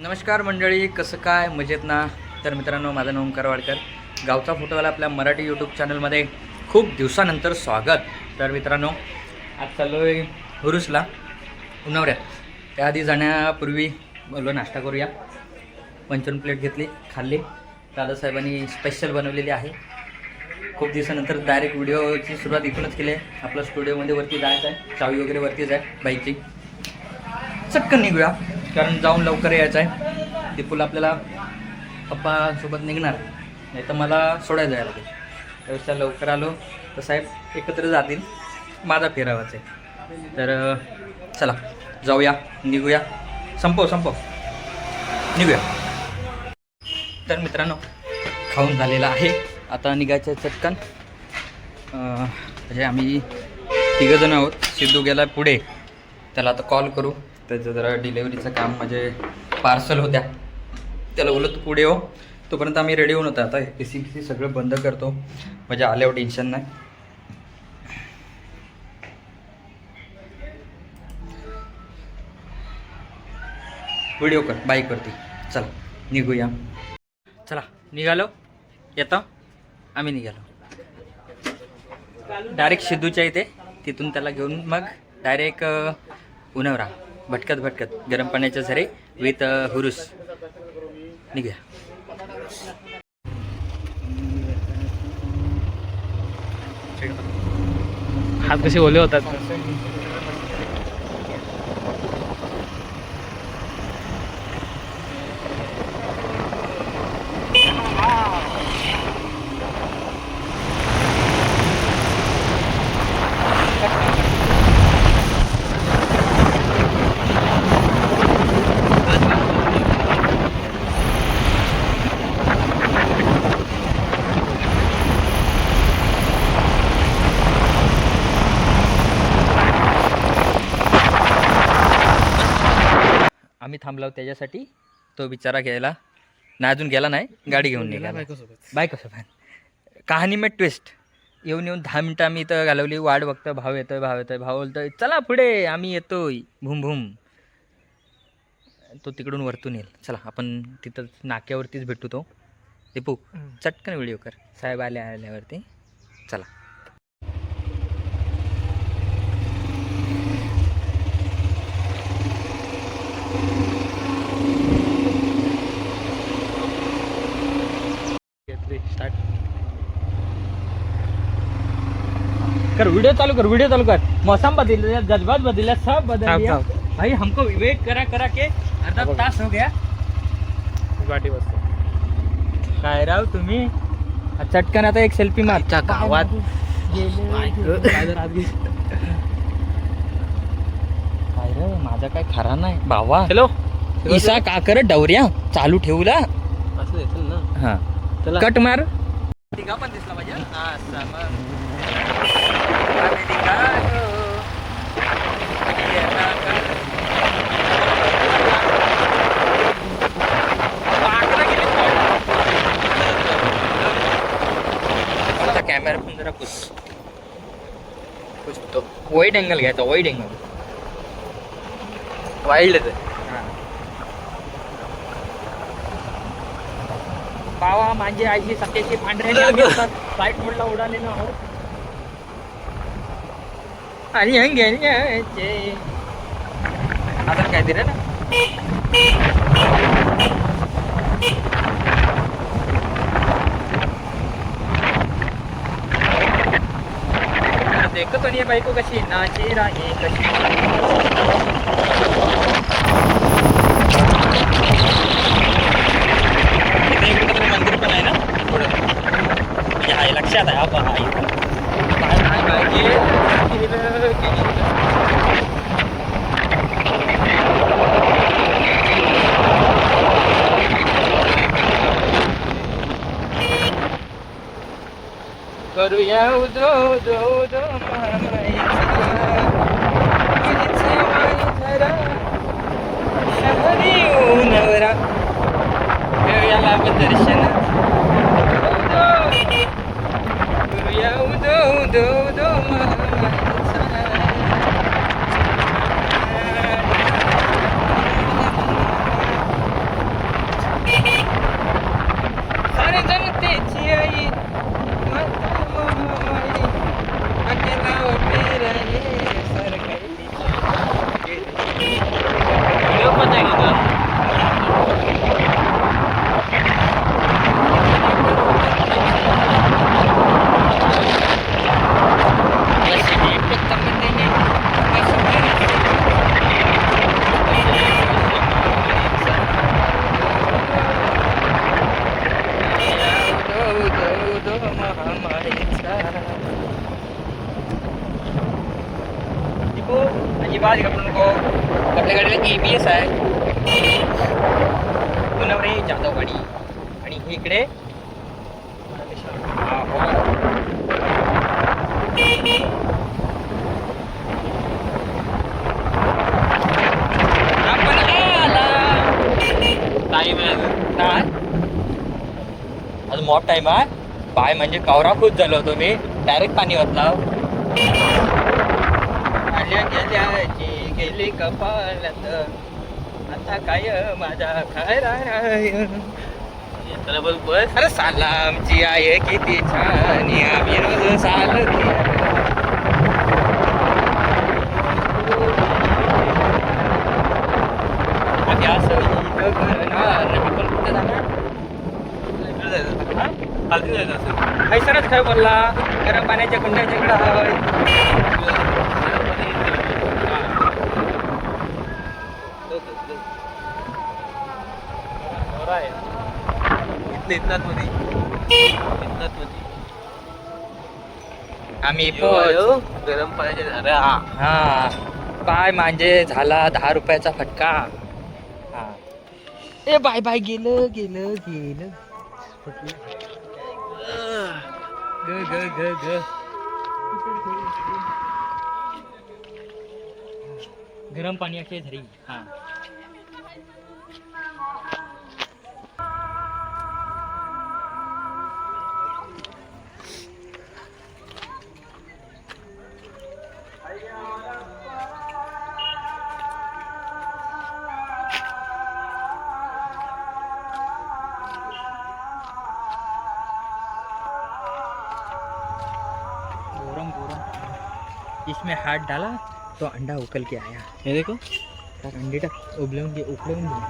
नमस्कार मंडळी कसं काय? मजेत ना? तर मित्रांनो माझं नाव ओंकार वाडकर. गावचा फोटोवाला आपल्या मराठी यूट्यूब चॅनलमध्ये खूप दिवसानंतर स्वागत. तर मित्रांनो आज चाललो आहे हुरुसला उन्हावऱ्यात. त्याआधी जाण्यापूर्वी बोललो नाश्ता करूया. पंचावन्न प्लेट घेतली खाल्ली. दादासाहेबांनी स्पेशल बनवलेली आहे. खूप दिवसानंतर डायरेक्ट व्हिडिओची सुरुवात इथूनच केली आहे. आपलं स्टुडिओमध्ये वरती जायचं आहे चावी वगैरे वरतीच आहे बाईकची. चटकन निघूया. कारण जाऊन लवकर यायचं आहे. ते टिपूला आपल्याला पप्पासोबत निघणार. नाही तर मला सोडायला जायला लागेल. त्यापेक्षा लवकर आलो. तर साहेब एकत्र जातील. माझा फेरावाच आहे. तर चला जाऊया निघूया. संपव संपव. निघूया. तर मित्रांनो खाऊन झालेला आहे. आता निघायचं आहे चटकन. म्हणजे आम्ही तिघंजण आहोत. सिद्धू गेला पुढे. त्याला आता कॉल करू. त्याचं जरा डिलेवरीचं काम म्हणजे पार्सल होत्या. त्याला बोलत पुढे हो. तोपर्यंत आम्ही रेडी होऊन होतो. आता ए सी सी सगळं बंद करतो. म्हणजे आल्यावर टेन्शन नाही. व्हिडिओ कर. बाईकवरती चला निघूया. चला निघालो. येतो. आम्ही निघालो. डायरेक्ट सिद्धूच्या इथे. तिथून त्याला घेऊन मग डायरेक्ट उन्हावरा भटकत भटकत गरम पाण्याच्या झरे विथ हुरुस. निघ्या. हात कसे ओले होतात? आम्ही थांबलो त्याच्यासाठी तो बिचारा घ्यायला. नाही अजून गेला नाही. गाडी घेऊन निघाला. बाय कसं फॅन कहाणी में ट्विस्ट येऊन येऊन दहा मिनटं आम्ही इथं घालवली. वाट बघतोय भाव येतोय भाव येतोय भाव बोलतोय. चला पुढे आम्ही येतोय. भूम भूम. तो तिकडून वरतून येईल. चला आपण तिथं नाक्यावरतीच भेटू तो. दीपू चटकन व्हिडिओ कर. साहेब आले आल्यावरती. चला. कर वीडियो चालू कर वीडियो चालू कर. मौसम बदल गया जज्बात बदल गया सब बदल गया. भाई हमको वेट करा करा के अर्धा. तास हो गया. गाठी बसतो. काय राव तुम्ही? चटकन आता एक सेल्फी मार. गावात. काय रे माझा काय खरा नाही. भावा. हॅलो. इसा का कर डवऱ्या? चालू ठेवला असं येतील ना. हा. चला. कट मार. तिघा पण दिसला पाहिजे असा मग. आम्ही निघालो. येता कर. पाकळं गेली आता कॅमेरा पण जरा पुस पुसतो वाईट अँगल घ्यायचा वाईट अँगल वाईल्ड बावा माझी आईची सत्याची पांढऱ्या फ्लाईट मोडला उडाले ना हो आणि हंगे घ्यायचे आता काय दिलं ना आणि बायको कशी नाचे राहे कशी मंदिर पण आहे ना? पुढं. म्हणजे आहे लक्षात आहे आपण आहे. काय काय पाहिजे. केलं Öring! Hon är där. Jag अजून पाय म्हणजे कवरा खुश झालो होतो मी. डायरेक्ट पाणी ओतला आल्या गेल्या जी गेली कपालात आता काय माझा काय राय? बस. अरे सालामची आहे किती छान. आम्ही रोज साल असं करणार. आपण कुठं जाणार? खालती जायचं असं. हैसरच बोलला. गरम पाण्याच्या कुंड्याच्या इकडं हवंय आम्ही. गरम पाण्याचे झालं हा. पाय म्हणजे झाला दहा रुपयाचा फटका? हा. ए बाय बाय. गेलं गेलं गेलं. ग ग ग ग. गरम पाण्याचे झरी हा. इसमें हाथ डाला तो अंडा उकल के आया। हे देखो। टाक अंडे टाक उबलवून घे उकळवून घे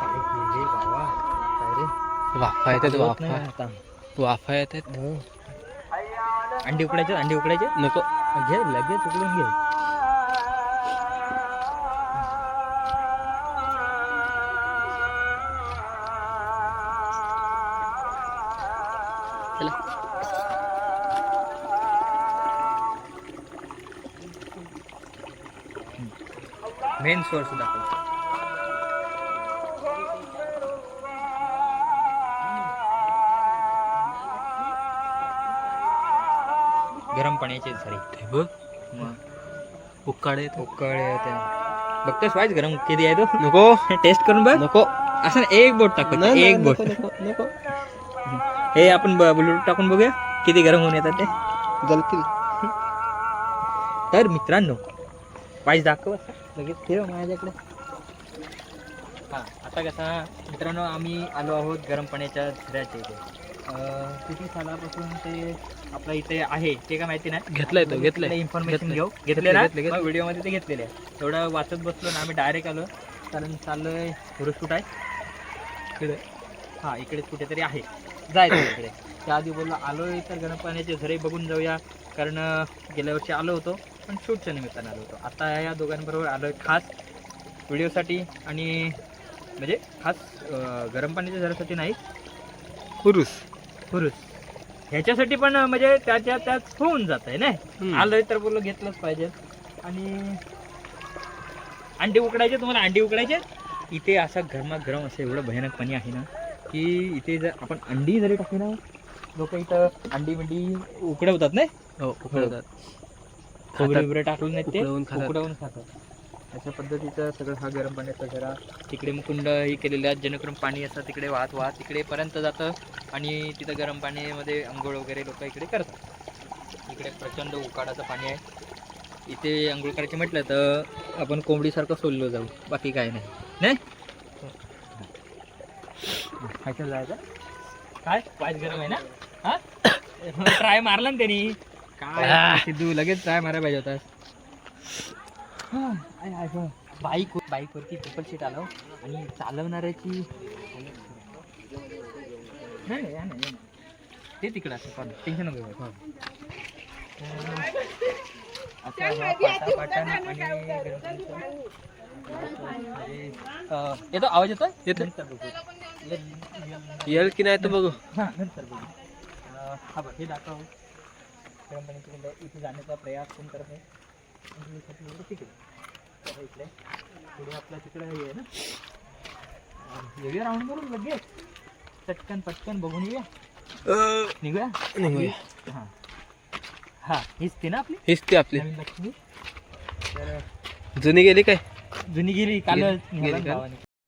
पाय गेले बाबा काय रे वाफा येतात वाफा आता वाफा येतात अंडे उकडायचे अंडे उकडायचे नको घे लगेच उकडून घे चला. मेन सोर्स दाखव गरम पाण्याचे झरे ते बघ. उकाळ उकळ त्या. बघतोस वाईच गरम किती आहे तो? नको. टेस्ट करून बघ. नको. असं एक बोट टाकू नाही, एक नाही, बोट. नको नको नको. हे आपण ब्लूटूथ टाकून बघूया. किती गरम होऊन येतात ते. जलतील. तर मित्रांनो पाईस दाखव. लगेच ठेव माझ्याकडे. हां आता कसा मित्रांनो आम्ही आलो आहोत गरम पाण्याच्या झऱ्याच्या इथे. अं, किती सालापासून ते आपलं इथे आहे ते काय माहिती नाही. घेतलंय तो, घेतलंय. इन्फॉर्मेशन. घेऊ? घेतले ना. व्हिडिओमध्ये ते घेतलेले. आहे एवढं वाचत बसलो ना आम्ही डायरेक्ट आलो. कारण चाललोय हुरुस्कूट आहे. इकडे. हां इकडेच कुठेतरी आहे. जायचं इकडे. त्या आधी बोललो आलोय तर गरम पाण्याचे झरे बघून जाऊया. कारण गेल्या वर्षी आलो होतो पण शूटच्या निमित्तानं आलो होतो. आता या दोघांबरोबर आलोय खास व्हिडिओसाठी आणि म्हणजे खास गरम पाण्याच्या झऱ्यासाठी नाही पुरुष. पुरुष. ह्याच्यासाठी पण म्हणजे त्याच्या त्यात होऊन जात आहे ना आलोय तर बोललो घेतलंच पाहिजे. आणि अंडी उकडायचे तुम्हाला अंडी उकडायचे? इथे असा गरमागरम असं एवढं भयानक पाणी आहे ना की इथे जर आपण अंडी जरी टाकली ना लोक इथं अंडी बिंडी उकडवतात नाही? हो उकळतात खोबरे खातात. वगैरे टाकून नाही ते खातात. उकडवून खातात. अशा पद्धतीचं सगळं हा गरम पाण्याचा जरा तिकडे मग कुंड ही केलेलं आहे. जेणेकरून पाणी असं तिकडे वाहत वाहत तिकडे पर्यंत जातं आणि तिथं गरम पाण्यामध्ये आंघोळ वगैरे लोक इकडे करतात. इकडे प्रचंड उकाडाचं पाणी आहे. इथे आंघोळ करायचे म्हटलं तर आपण कोंबडीसारखं सोललो जाऊ. बाकी काय नाही. नाही? खायचं जायचं काय? वाईट गरम आहे ना? हा? ट्राय मारला ना त्यांनी. काय? सिद्धू लगेच ट्राय मारायला पाहिजे होता बाईक बाईकवरती पेपर सीट आलो. आणि चालवणाऱ्याची नाही नाही. ते तिकडं असं टेन्शन नको घेऊ. अं, आता हा पाटा पाटानं आणि येतो? आवाज येतोय? येतोय. नंतर बघू. ये- येल की नाही तर बघू. हा, नंतर बघू. हा बघ हे दाखव. कंपनीकडे इथे जाण्याचा प्रयास कोण करत आहे? तिकडे इकडे. पुढे आपल्या तिकडे हे आहे ना? येऊया राऊंड करून लगेच. चटकन पटकन बघून येऊया. निघूया? निघूया. हां. हां हीच ती ना आपली? हीच ती आपली. लक्ष्मी. तर जुनी गेली काय? जुनी गेली काल गेली- का?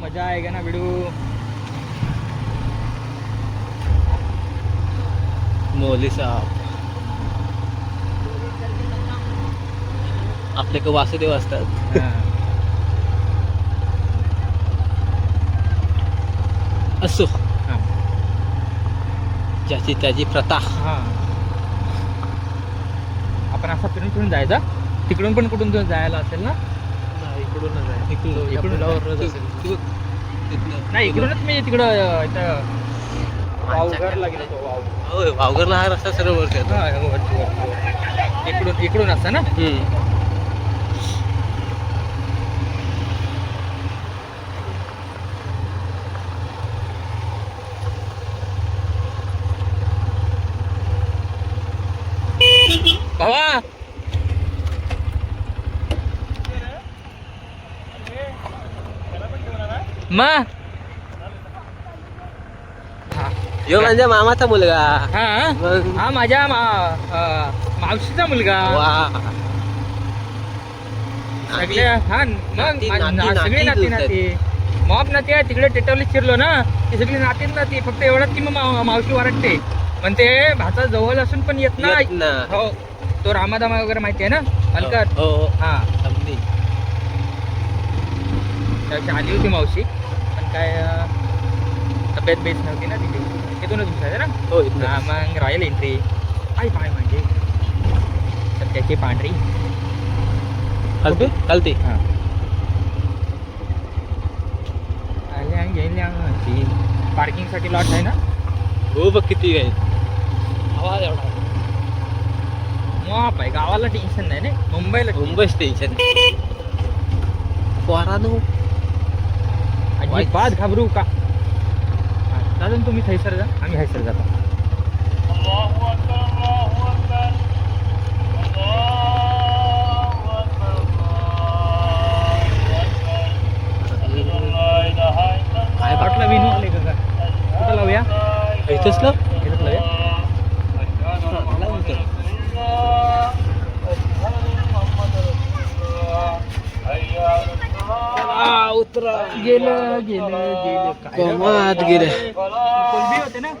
मजा आहे का ना व्हिडिओ? मोली साहेब. आपले क वासुदेव असतात? असो. ज्याची त्याची प्रथा. हा. आपण असा फिरून फिरून जायचा. तिकडून पण कुठून जायला असेल ना? इकडूनच आहे इकडून- इकडून पुलावरच तू- असेल तू-. नाही इकडूनच मी तिकडं इथं वावघरला गेलो होतो, वाव. होय वावगरला हा रस्ता सर्व वरती आहे. इकडून इकडून असतं ना हम्म. भावा मग ह्यो माझ्या मामाचा मुलगा. हा मग? हा माझ्या मा- अं, मावशीचा मुलगा. वा. सगळे हा मग नाती- मा- नाती- ना- सगळी नाती नाती नाती. मॉप नाती आहे तिकडे टेटवली शिरलो ना ती सगळी नाती नाती फक्त एवढंच की मग मा- मावशी वरटते म्हणते भाचा जवळ असून पण येत ना. हो तो रामादामा वगैरे माहिती आहे ना अलकर हो हो. हा. समधी. त्याची आली होती मावशी. पण काय तब्येत बेस नव्हती ना तिथे? तिथूनच घुसायचं ना? हो. हा मग रॉयल एंट्री आई पाय म्हणजे. सध्याची पांढरी. खालती? खालती. हा. आल्या गेल्या पार्किंगसाठी लॉट आहे ना? हो बघ किती आहे. आवाज एवढा. मॉप आहे गावाला टेन्शन नाही ना मुंबईला मुंबईच टेन्शन पोरानो अजिबात घाबरू का? चालेल तुम्ही थैसर जा. आम्ही हैसर जातो. काय वाटलं विनू? आले का? काय? कुठं लावूया? इथंच ना उतरा गेलं गेलं गेलं काय रे? कमात गेले कोलबी होते ना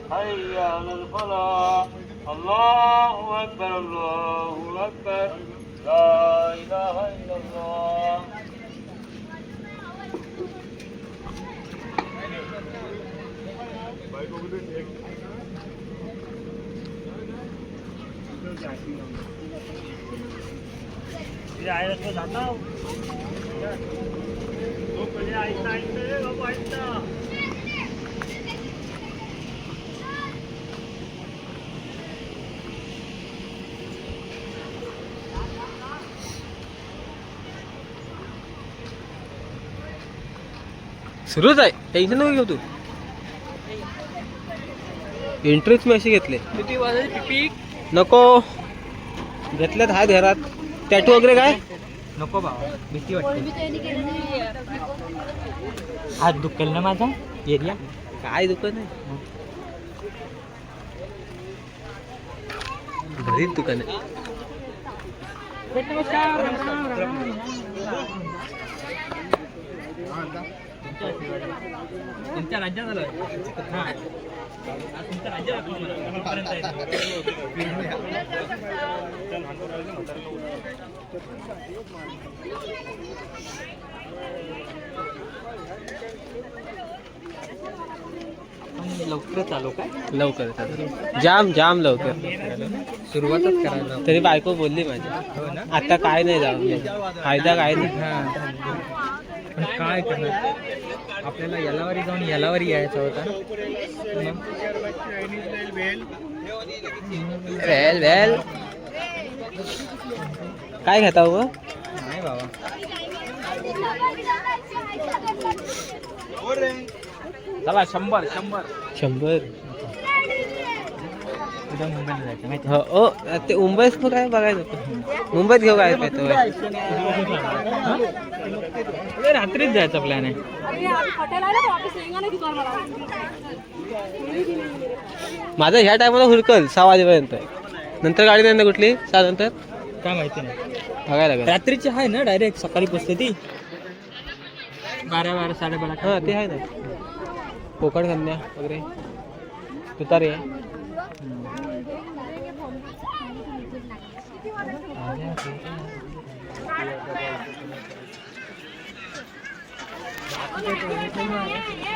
सुरूच आहे. टेन्शन नको घेऊ तू. इंटरेस्ट मी असे घेतले. किती वाजायची पिपी नको. घेतल्यात हात घरात. टॅटू वगैरे काय? नको बाबा. भीती वाटते. हात दुखेल ना माझा? एरिया? काय दुकान आहे घरीच दुकान आहे तुमच्या राज्यात आलं. काय? लवकर. जाम जाम लवकर. सुरुवातच करायला तरी बायको बोलली माझी. हो आता काय नाही जाऊ फायदा काय नाही. पण काय करणार? आपल्याला यालावारी जाऊन यालावारी यायचा होता. वेल वेल. काय घेता हो नाही बाबा. चला शंभर शंभर. शंभर. उद्या मुंबईला जायचं माहिती हो ओ ते मुंबईत मग काय बघायचं मुंबईत घेऊ काय पाहतो आहे रात्रीच जायचा प्लॅन आहे. माझं ह्या टायमाला हुरकल सहा वाजेपर्यंत. नंतर गाडी नाही ना कुठली? सहा नंतर? काय माहिती नाही. बघायला लागेल. रात्रीची आहे ना डायरेक्ट सकाळी पोचते ती? बारा बारा साडेबारा. हां ते आहे ना. कोकण कन्या वगैरे. तुतारी आहे.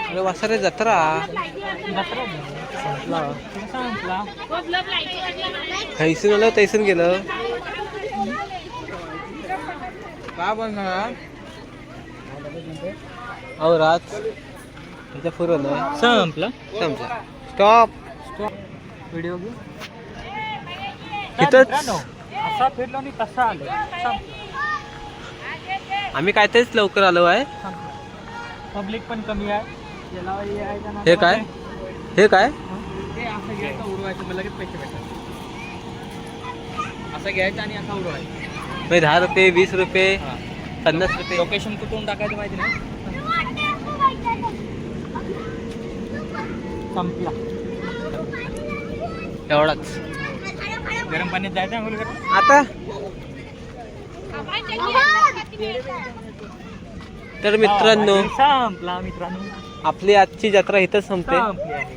अरे वासरे जत्रा. हैसून आलं तैसून गेलं. का बनणार? अहो राज त्याच्या पुरवलं संपला. समजा स्टॉप व्हिडिओ घेऊ इथंच. असा फिरलो आणि तसा आलो. आम्ही काहीतरीच लवकर आलो आहे. पब्लिक पण कमी आहे. याला हे काय? हे काय? ते असं घ्यायचं उडवायचं मला लगेच पैसे भेटतात. असं घ्यायचं आणि असं उडवायचं. म्हणजे दहा रुपये वीस रुपये पन्नास रुपये. लोकेशन कुठून टाकायचं माहिती नाही. संपला. एवढाच. गरम पाण्यात जायचं आंघोळ? आता? तर मित्रांनो संपला मित्रांनो. आपली आजची जत्रा इथंच संपते. संपली आहे.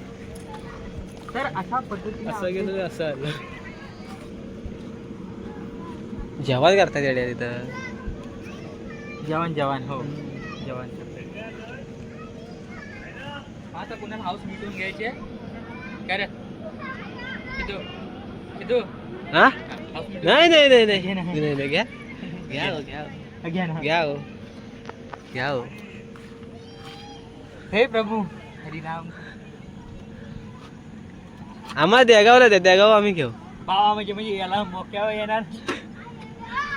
तर अशा पद्धतीने असं गेलं असं आलं. जेवण करतात येड्या तिथं? जवान जवान हो. जवान आता कुणाला हाऊस मिटवून घ्यायची आहे? काय रे किती हा हाऊस नाही नाही नाही नाही घे ना. नाही नाही घ्या घ्या हो, घ्या हो. मिटवून घ्या ना घ्या हो घ्या हो हे प्रभू हरिनाम आम्हाला देगावला द्या देगाव आम्ही घेऊ बाबा म्हणजे म्हणजे याला मोक्यावर येणार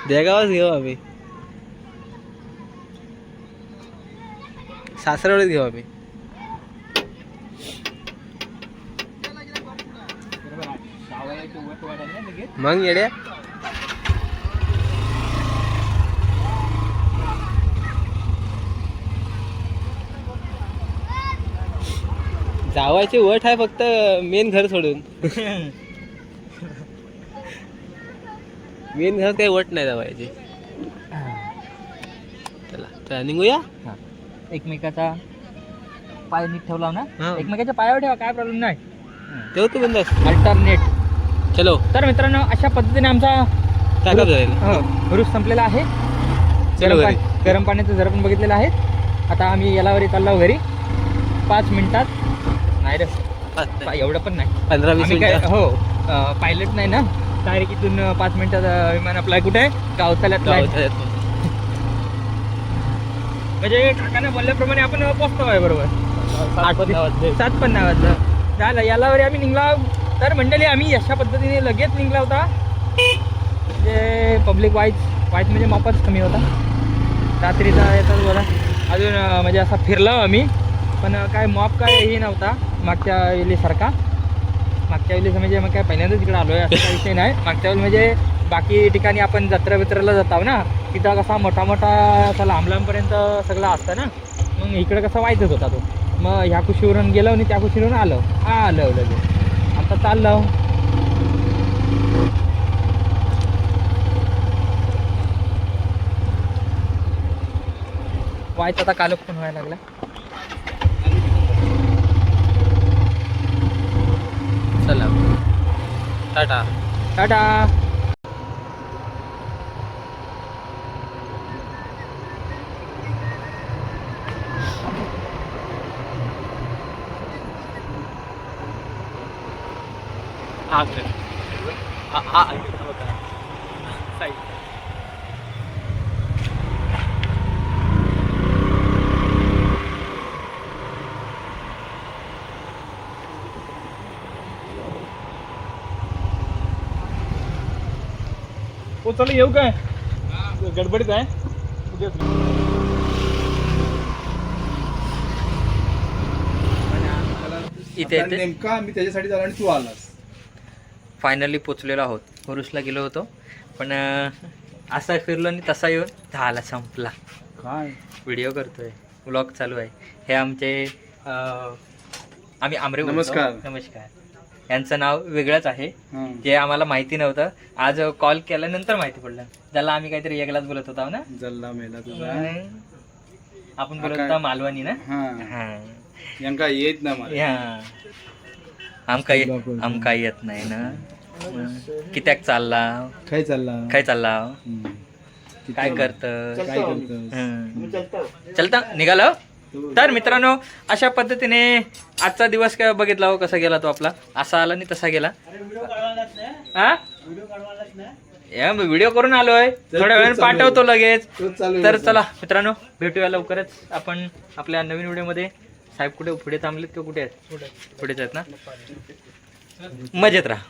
देगावच घेऊ आम्ही सासरवडीत घेऊ आम्ही बरोबर आहे. सावयाची वट वाढायला ना लगेच. मग येड्या जावायची वट आहे फक्त मेन घर सोडून. मेन घर काही वट नाही जावायची. चला चला निघूया? हा. एकमेकाचा पाय नीट ठेवला ना. एकमेकाच्या पायावर ठेवा काय प्रॉब्लेम नाही. तेव्हा तू बंद अल्टरनेट चलो तर मित्रांनो अशा पद्धतीने आमचा जाईल हो, संपलेला आहे. चलो गरम पाण्याचं जर पण बघितलेलं आहे आता आम्ही यालावरी चाललो घरी. पाच मिनिटात. नाही रे. एवढं पण नाही. पंधरा वीस हो पायलट नाही ना. डायरेक्ट इथून पाच मिनिटात विमान आपला कुठे आहे? गावचाल्यात आहे. गावात आहेत. म्हणजे काकाने बोलल्याप्रमाणे आपण पोचतो आहे बरोबर. सात पण नावाजलं झालं यालावर आम्ही निघला. तर मंडळी आम्ही अशा पद्धतीने लगेच निघला होता. म्हणजे पब्लिक वाईज वाईज म्हणजे मापच कमी होता. रात्रीचा येतात बघा अजून म्हणजे असा फिरलो आम्ही. पण काय मॉप काय हे नव्हता मागच्या वेळेसारखा मागच्या वेळेस म्हणजे मग काय पहिल्यांदाच इकडे आलो आहे असं विषय नाही. मागच्या वेळी म्हणजे बाकी ठिकाणी आपण जत्रा वित्राला जातो ना तिथं कसा मोठा मोठा असा लांब लांबपर्यंत सगळं असतं ना. मग इकडे कसा व्हायचंच होता तो. मग ह्या कुशीवरून गेलो आणि त्या कुशीवरून आलो. आलो लगेच. आता चाललो व्हायचं आता कालक पण व्हायला लागला. चला. टाटा. टाटा. हा कर. हा हा बघा. साईड. हो चला येऊ काय गडबडीत आहे इथे आता नेमका मी त्याच्यासाठी झाला आणि तू आलास फायनली पोचलेलो आहोत. हुरुसला गेलो होतो. पण असा फिरलो आणि तसा येऊन झाला संपला. काय? व्हिडिओ करतोय. व्लॉग चालू आहे. हे आमचे आम्ही आमरे. नमस्कार. नमस्कार. यांचं नाव वेगळंच आहे. जे आम्हाला माहिती नव्हतं. आज कॉल केल्यानंतर माहिती पडलं. त्याला आम्ही काहीतरी एकलाच बोलत होता ना? जल्ला मेला आपण बोलत काय? होता मालवणी ना? हा. हा. यांका येत ना आमका आमका येत नाही ना? कित्याक चालला. काय चालला? काय चालला. काय करत? काय करतोस? चलता? निघालो? तर मित्रांनो अशा पद्धतीने आजचा दिवस काय बघितला हो? कसा गेला तो आपला? असा आला आणि तसा गेला. हा? व्हिडिओ करून आलोय. थोड्या वेळाने पाठवतो लगेच. तर. चला मित्रांनो भेटूया लवकरच. आपण आपल्या नवीन व्हिडिओमध्ये. साहेब कुठे? पुढे थांबलेत किंवा कुठे आहेत? पुढेच आहेत ना? मजेत राहा.